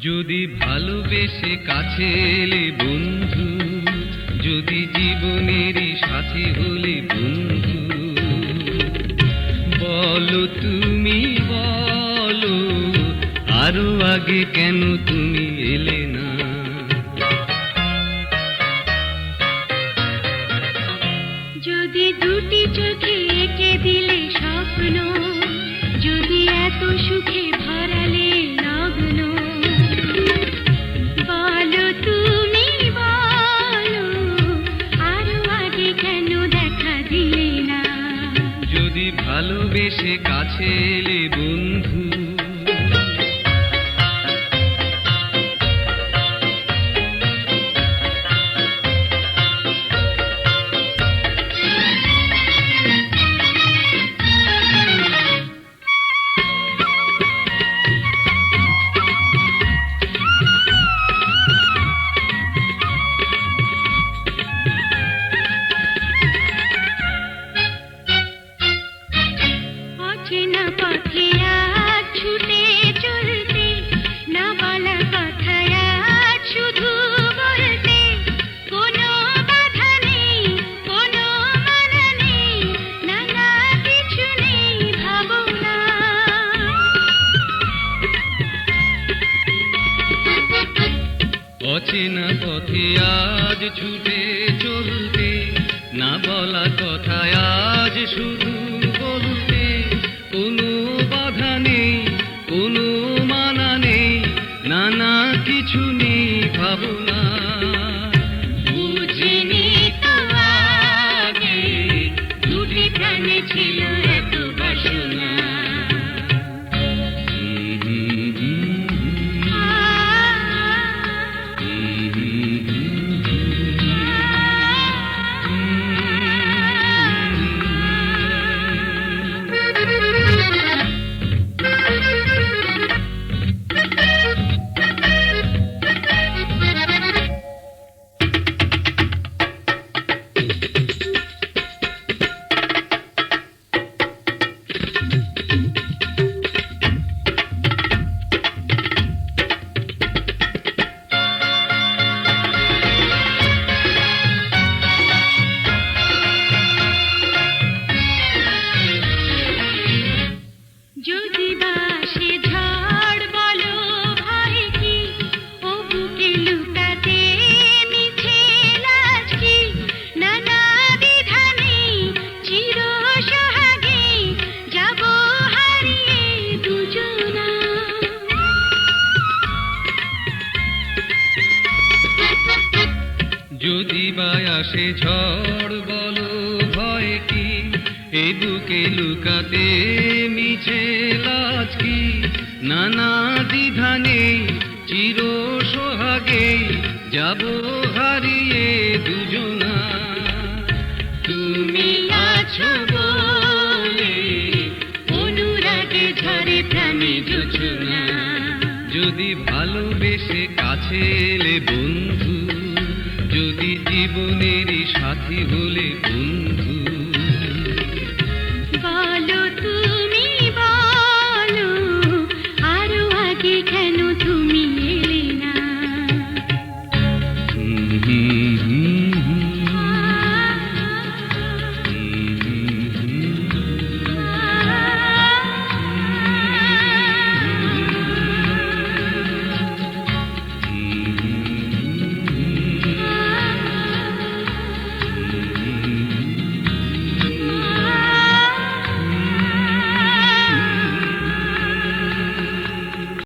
যদি ভালোবেসে কাছে এলে বন্ধু, যদি জীবনেরই সাথী হলে বন্ধু, বলো তুমি বলো, আরও আগে কেন তুমি এলে ভালোবেসে কাছে এলে বন্ধু। অচেনা পথে আজ ছুটে চলতে, না বলা কথা আজ শুধু বলতে, কোনো বাধা নেই, কোনো মানা নেই, নানা কিছু নেই, ভাবনা যদি বা আসে ঝড় বলো ভয় কি? এ বুকে লুকাতে মিছে লাজ কি? নানা দ্বিধা নেই চির সোহাগে যাব হারিয়ে দুজনা। তুমি আছো বলে অনুরাগে ঝরে প্রাণে যোজনা যদি ভালোবেসে কাছে এলে বন্ধু জীবনেরই সাথী হলে বন্ধু। বলো